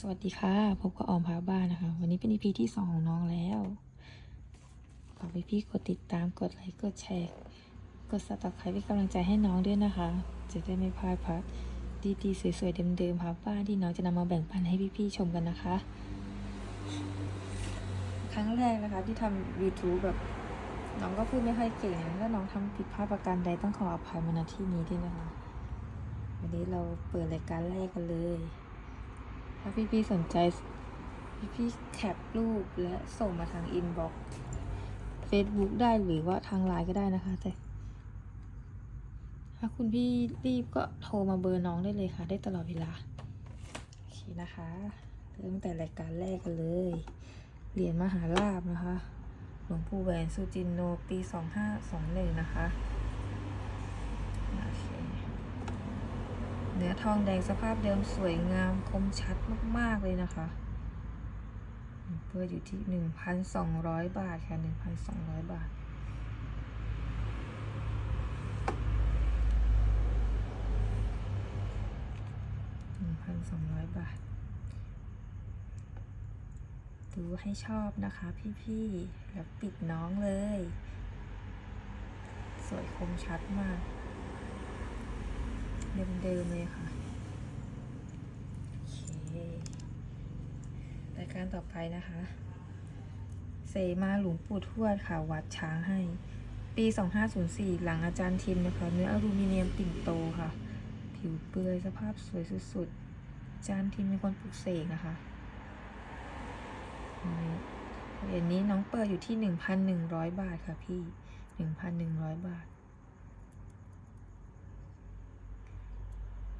สวัสดีค่ะ พบกับออมพาบ้านนะคะ วันนี้เป็น EP ที่สองของน้องแล้วฝากพี่ๆกดติดตามกดไลค์กดแชร์ กดซับสไครป์เป็นกำลังใจให้น้องด้วยนะคะ จะได้ไม่พลาดพักดีๆสวยๆเดิมๆพาบ้านที่น้องจะนำมาแบ่งปันให้พี่ๆชมกันนะคะ ครั้งแรกนะคะที่ทำ YouTube แบบน้องก็พูดไม่ค่อยเก่งถ้าน้องทำผิดพลาดประการใดต้องขออภัยมาณที่นี้ด้วยนะคะ วันนี้เราเปิดรายการแรกกันเลย ถ้าพี่ๆสนใจ พี่ๆแคปรูปและส่งมาทางอินบ็อกซ์เฟซบุ๊กได้หรือว่าทางไลน์ก็ได้นะคะแต่ถ้าคุณพี่รีบก็โทรมาเบอร์น้องได้เลยค่ะ ได้ตลอดเวลา โอเคนะคะเริ่มแต่รายการแรกกันเลย เหรียญมหาลาบนะคะ หลวงปู่แหวนสุจินโนปีสองห้าสองหนึ่งนะคะโอเค เนื้อทองแดงสภาพเดิมสวยงามคมชัดมาก ๆ เลยนะคะเปิดออยู่ที่หนึ่งพันสองร้อยบาท ค่ะหนึ่งพันสองร้อยบาท หนึ่งพันสองร้อยบาท ดูให้ชอบนะคะพี่ๆ แล้วปิดน้องเลย สวยคมชัดมาก เดิมๆเลยค่ะโอเครายการต่อไปนะคะ เสมาหลวงปู่ทวดค่ะ วัดช้างให้ ปี 2504 หลังอาจารย์ทิมนะคะ เนื้ออลูมิเนียมปิ่นโตค่ะ ผิวเปื่อยสภาพสวยสุดๆ อาจารย์ทิมเป็นคนปลุกเสกนะคะเหรียญนี้น้องเปิดอยู่ที่ 1,100 บาทค่ะพี่ 1,100 บาท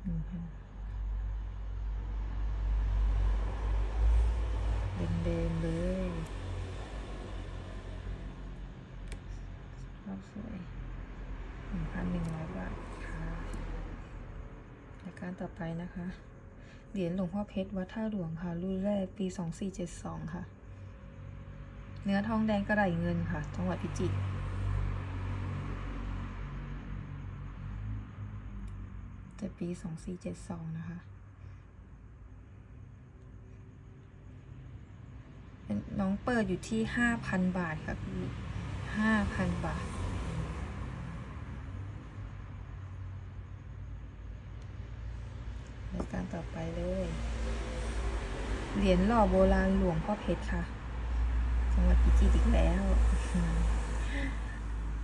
หนึ่งพันเดิมๆเลยรอบสวยหนึ่งพันหนึ่งร้อยบาทค่ะรายการต่อไปนะคะ เหรียญหลวงพ่อเพชรวัดท่าหลวงค่ะ รุ่นแรกปีสองสี่เจ็ดสองค่ะ เนื้อทองแดงกระไหลเงินค่ะ จังหวัดพิจิตร แต่ปีสองสี่เจ็ดสองนะคะ น้องเปิดอยู่ที่ห้าพันบาทค่ะพี่ห้าพันบาท รายการต่อไปเลย เหรียญหล่อโบราณหลวงพ่อเพชรค่ะ จังหวัดพิจิตรอีกแล้ว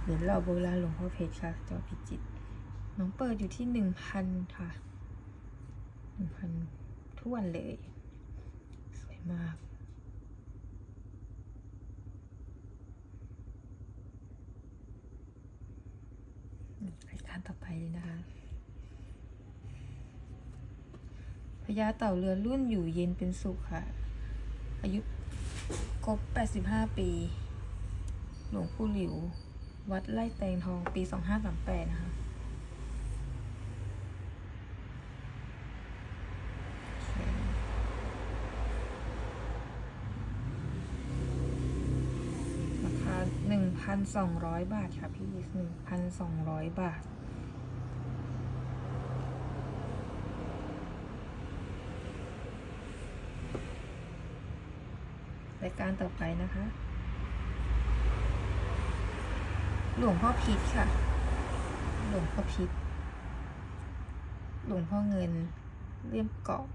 เหรียญหล่อโบราณหลวงพ่อเพชรค่ะ จังหวัดพิจิตร น้องเปิดอยู่ที่หนึ่งพันค่ะหนึ่งพันท้วนเลย สวยมากรายการต่อไปเลยนะคะพญาเต่าเรือนรุ่นอยู่เย็นเป็นสุขค่ะ อายุครบ 85 ปี หลวงปู่หลิว วัดไร่แตงทอง ปี 2538 นะคะ ราคาหนึ่ง พันสองร้อยบาทค่ะพี่หนึ่งพันสองร้อยบาท รายการต่อไปนะคะ หลวงพ่อพิษค่ะ หลวงพ่อพิษหลวงพ่อเงินเลี่ยมกรอบ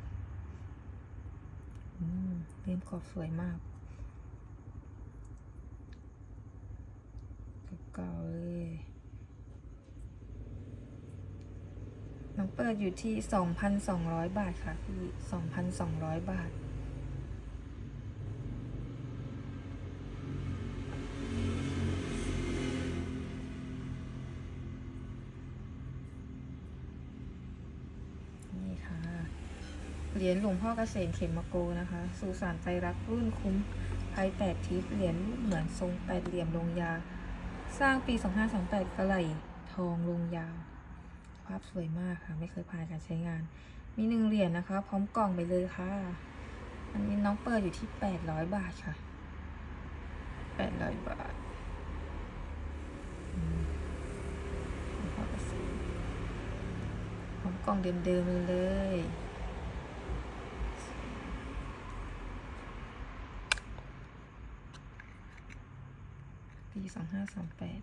อเลี่ยมกรอบสวยมาก เก่าเลย น้องเปิดอยู่ที่ 2,200 บาทค่ะพี่ 2,200 บาทนี่ค่ะเหรียญหลวงพ่อเกษมเขมโกนะคะ สุสานใจรักรุ่นคุ้มภัยแปดทิศเหรียญเหมือนทรงแปดเหลี่ยมลงยา สร้างปี 2528กระไหลทองลงยาว ภาพสวยมากค่ะ ไม่เคยผ่านการใช้งาน มีหนึ่งเหรียญนะคะ พร้อมกล่องไปเลยค่ะ อันนี้น้องเปิดอยู่ที่ 800 บาทค่ะ 800 บาทอืมหลวงพ่อกสิณพร้อมกล่องเดิมๆเลย ปีสองห้าสามแปด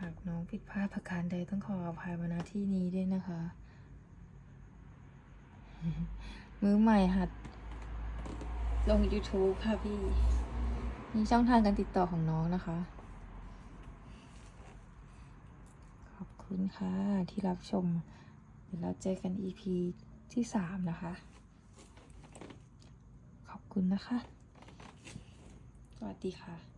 หากน้องผิดพลาดประการใดต้องขออภัยมาณที่นี้ด้วยนะคะ มือใหม่หัด ลง YouTube ค่ะพี่มีช่องทางการติดต่อของน้องนะคะ ขอบ คุณค่ะ ที่รับชม เดี๋ยวเราเจอกัน EP ที่สามนะคะ ขอบคุณนะคะ สวัสดีค่ะ